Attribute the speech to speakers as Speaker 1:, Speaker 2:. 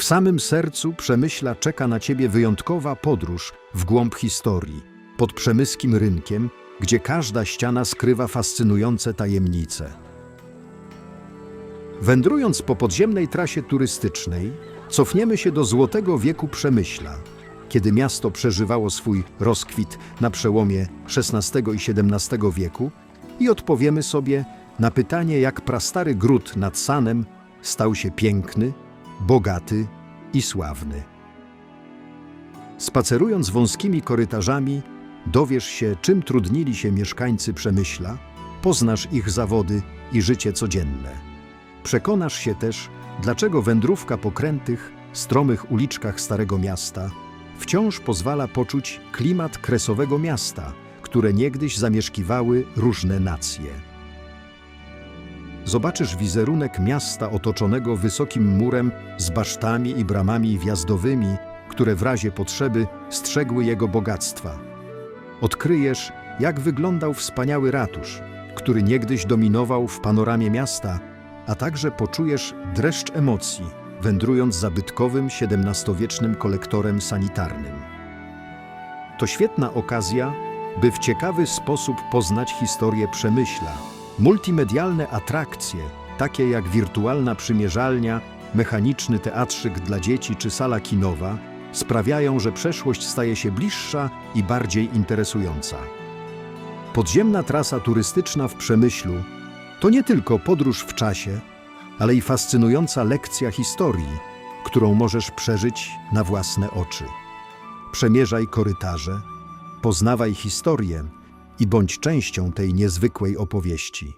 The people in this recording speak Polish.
Speaker 1: W samym sercu Przemyśla czeka na ciebie wyjątkowa podróż w głąb historii, pod przemyskim rynkiem, gdzie każda ściana skrywa fascynujące tajemnice. Wędrując po podziemnej trasie turystycznej, cofniemy się do złotego wieku Przemyśla, kiedy miasto przeżywało swój rozkwit na przełomie XVI i XVII wieku i odpowiemy sobie na pytanie, jak prastary gród nad Sanem stał się piękny, bogaty i sławny. Spacerując wąskimi korytarzami, dowiesz się, czym trudnili się mieszkańcy Przemyśla, poznasz ich zawody i życie codzienne. Przekonasz się też, dlaczego wędrówka po krętych, stromych uliczkach Starego Miasta wciąż pozwala poczuć klimat kresowego miasta, które niegdyś zamieszkiwały różne nacje. Zobaczysz wizerunek miasta otoczonego wysokim murem z basztami i bramami wjazdowymi, które w razie potrzeby strzegły jego bogactwa. Odkryjesz, jak wyglądał wspaniały ratusz, który niegdyś dominował w panoramie miasta, a także poczujesz dreszcz emocji, wędrując zabytkowym XVII-wiecznym kolektorem sanitarnym. To świetna okazja, by w ciekawy sposób poznać historię Przemyśla. Multimedialne atrakcje, takie jak wirtualna przymierzalnia, mechaniczny teatrzyk dla dzieci czy sala kinowa, sprawiają, że przeszłość staje się bliższa i bardziej interesująca. Podziemna trasa turystyczna w Przemyślu to nie tylko podróż w czasie, ale i fascynująca lekcja historii, którą możesz przeżyć na własne oczy. Przemierzaj korytarze, poznawaj historię i bądź częścią tej niezwykłej opowieści.